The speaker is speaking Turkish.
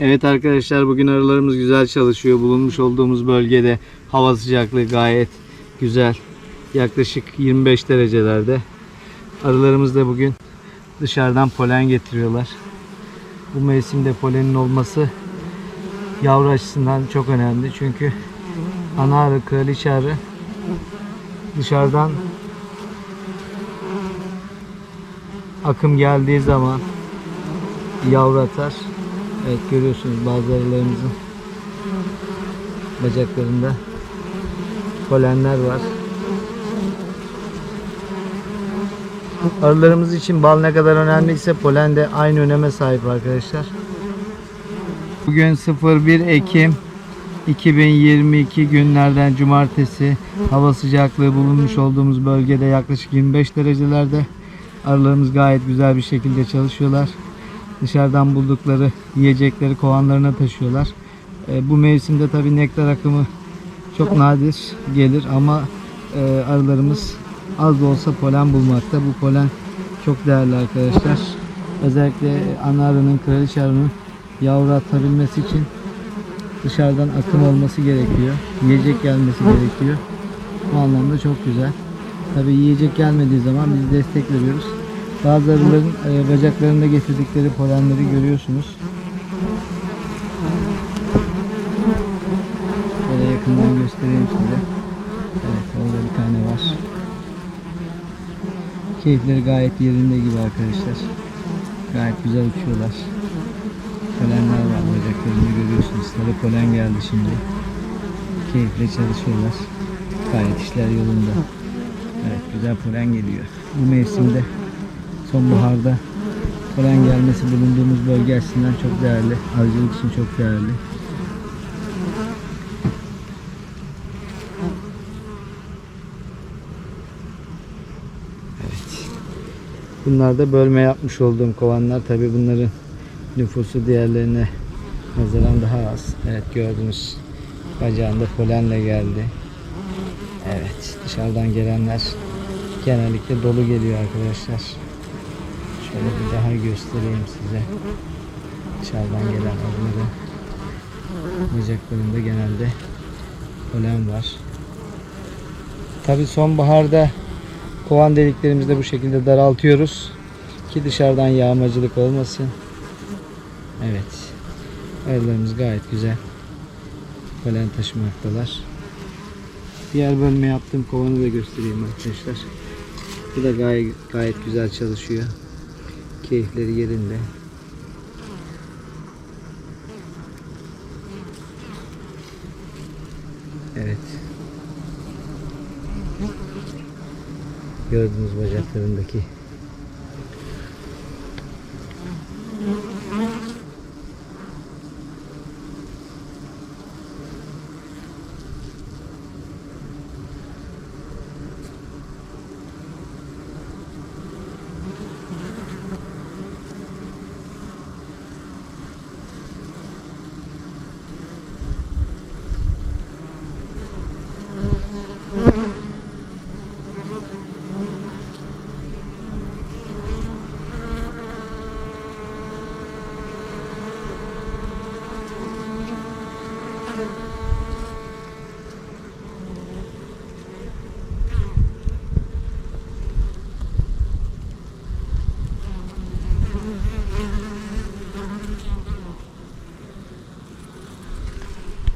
Evet arkadaşlar bugün arılarımız güzel çalışıyor. Bulunmuş olduğumuz bölgede hava sıcaklığı gayet güzel. Yaklaşık 25 derecelerde. Arılarımız da bugün dışarıdan polen getiriyorlar. Bu mevsimde polenin olması yavru açısından çok önemli. Çünkü ana arı, kraliçe arı dışarıdan akım geldiği zaman yavru atar. Evet görüyorsunuz bazı arılarımızın bacaklarında polenler var. Arılarımız için bal ne kadar önemliyse polen de aynı öneme sahip arkadaşlar. Bugün 01 Ekim 2022 günlerden cumartesi hava sıcaklığı bulunmuş olduğumuz bölgede yaklaşık 25 derecelerde arılarımız gayet güzel bir şekilde çalışıyorlar. Dışarıdan buldukları yiyecekleri kovanlarına taşıyorlar. E, bu mevsimde tabi nektar akımı çok nadir gelir ama e, arılarımız az da olsa polen bulmakta. Bu polen çok değerli arkadaşlar. Özellikle ana arının, kraliçe arının yavru atabilmesi için dışarıdan akım olması gerekiyor. Yiyecek gelmesi gerekiyor. Bu anlamda çok güzel. Tabi yiyecek gelmediği zaman biz destek veriyoruz. Bazı arıların e, bacaklarında getirdikleri polenleri görüyorsunuz. Böyle yakından göstereyim size. Evet orada bir tane var. Keyifleri gayet yerinde gibi arkadaşlar. Gayet güzel uçuyorlar. Polenler var bacaklarında görüyorsunuz. Sarı polen geldi şimdi. Keyifle çalışıyorlar. Gayet işler yolunda. Evet güzel polen geliyor. Bu mevsimde sonbaharda polen gelmesi bulunduğumuz bölge açısından çok değerli. Arıcılık için çok değerli. Evet. Bunlar da bölme yapmış olduğum kovanlar. Tabi bunların nüfusu diğerlerine nazaran daha az. Evet gördünüz. Bacağında polenle geldi. Evet dışarıdan gelenler genellikle dolu geliyor arkadaşlar. Şöyle bir daha göstereyim size. Dışarıdan gelen arıları. Bacaklarında genelde polen var. Tabi sonbaharda kovan deliklerimizi de bu şekilde daraltıyoruz. Ki dışarıdan yağmacılık olmasın. Evet. Arılarımız gayet güzel. Polen taşımaktalar. Diğer bölme yaptığım kovanı da göstereyim arkadaşlar. Bu da gayet, gayet güzel çalışıyor. Keyifleri yerinde. Evet. Gördüğünüz bacaklarındaki